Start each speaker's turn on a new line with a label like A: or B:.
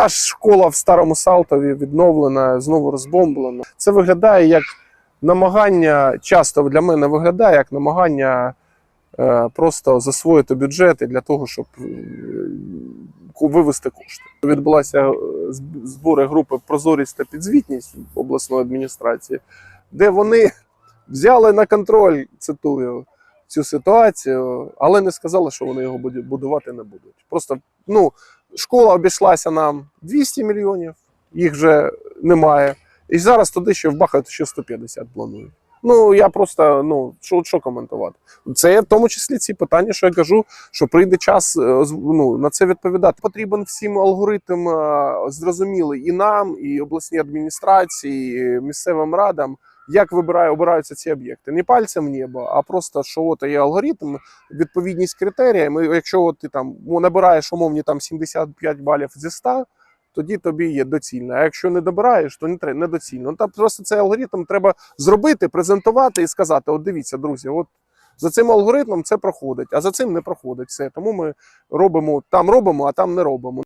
A: та ж школа в старому Салтові відновлена, знову розбомблена. Це виглядає як намагання, часто для мене виглядає як намагання е, просто засвоїти бюджети для того, щоб е, вивести кошти. Відбулася е, збори групи Прозорість та підзвітність обласної адміністрації, де вони взяли на контроль, цитую, цю ситуацію, але не сказали, що вони його будувати не будуть. Просто ну, школа обійшлася нам 200 мільйонів, їх вже немає. І зараз туди ще вбахають ще 150 планують. Ну я просто ну що, що коментувати. Це в тому числі ці питання, що я кажу, що прийде час е, ну, на це відповідати. Потрібен всім алгоритм е, зрозумілий і нам, і обласній адміністрації, і місцевим радам. Як вибирає, обираються ці об'єкти? Не пальцем в небо, а просто що от є алгоритм, відповідність критеріям. І Якщо от ти там набираєш умовні там 75 балів зі 100, тоді тобі є доцільно. А якщо не добираєш, то не треба недоцільно. Ну, Та просто цей алгоритм треба зробити, презентувати і сказати: от дивіться, друзі, от за цим алгоритмом це проходить, а за цим не проходить все. Тому ми робимо там робимо, а там не робимо.